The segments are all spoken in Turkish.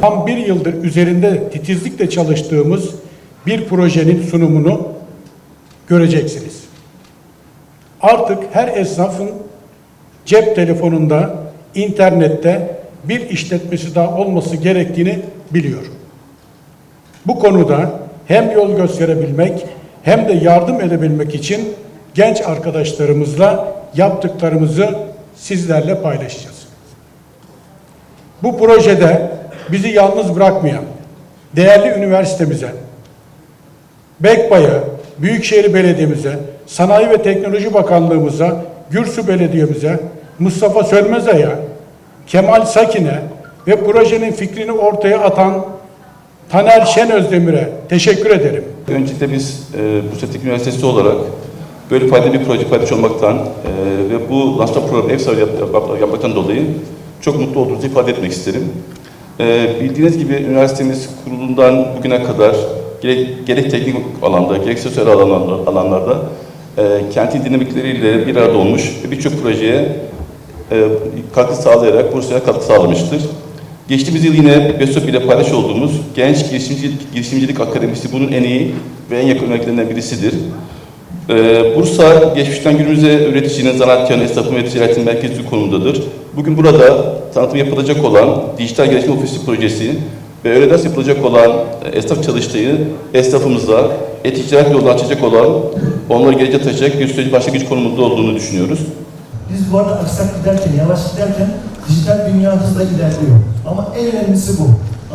Tam bir yıldır üzerinde titizlikle çalıştığımız bir projenin sunumunu göreceksiniz. Artık her esnafın cep telefonunda, internette bir işletmesi daha olması gerektiğini biliyor. Bu konuda hem yol gösterebilmek hem de yardım edebilmek için genç arkadaşlarımızla yaptıklarımızı sizlerle paylaşacağız. Bu projede bizi yalnız bırakmayan değerli üniversitemize, Bekbay'a, Büyükşehir Belediye'mize, Sanayi ve Teknoloji Bakanlığımıza, Gürsu Belediye'mize, Mustafa Sönmeza'ya, Kemal Sakin'e ve projenin fikrini ortaya atan Taner Şenözdemir'e teşekkür ederim. Öncelikle biz e, Bursa Teknik Üniversitesi olarak böyle faydalı bir proje paydaş olmaktan e, ve bu lansman programı ev sahibi yap, yap- yapmaktan dolayı çok mutlu olduğumuzu ifade etmek isterim. E, bildiğiniz gibi üniversitemiz kurulundan bugüne kadar gerek, gerek teknik alanda, gerek sosyal alanlarda, alanlarda e, kentin dinamikleriyle bir arada olmuş ve birçok projeye e, katkı sağlayarak Bursa'ya katkı sağlamıştır. Geçtiğimiz yıl yine BESOP ile paylaş olduğumuz Genç Girişimcilik, Girişimcilik Akademisi bunun en iyi ve en yakın örneklerinden birisidir. Ee, Bursa geçmişten günümüze üreticinin, zanaatkarın, esnafın ve ticaretin merkezi konumundadır. Bugün burada tanıtım yapılacak olan Dijital Gelişim Ofisi projesi ve öyle ders yapılacak olan e, esnaf çalıştığı esnafımıza e-ticaret yolunu açacak olan, onları geleceğe taşıyacak bir süreci başlangıç konumunda olduğunu düşünüyoruz. Biz bu arada aksak giderken, yavaş giderken dijital dünya hızla ilerliyor. Ama en önemlisi bu.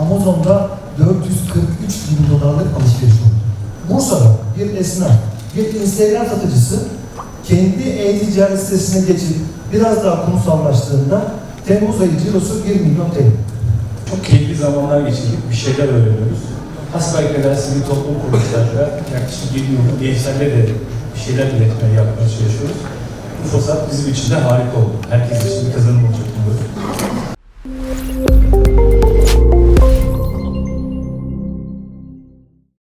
Amazon'da 443 bin dolarlık alışveriş oldu. Bursa'da bir esnaf, bir Instagram satıcısı kendi e-ticaret sitesine geçip biraz daha kurumsallaştığında Temmuz ayı cirosu 1 milyon TL. Çok keyifli zamanlar geçirdik, bir şeyler öğreniyoruz. Hasbelkader sivil toplum kuruluşlarıyla yaklaşık 20 yıldır gençlerle de bir şeyler üretmeye yapmaya çalışıyoruz. Bu fırsat bizim için de harika oldu. Herkes için bir kazanım olacak bunu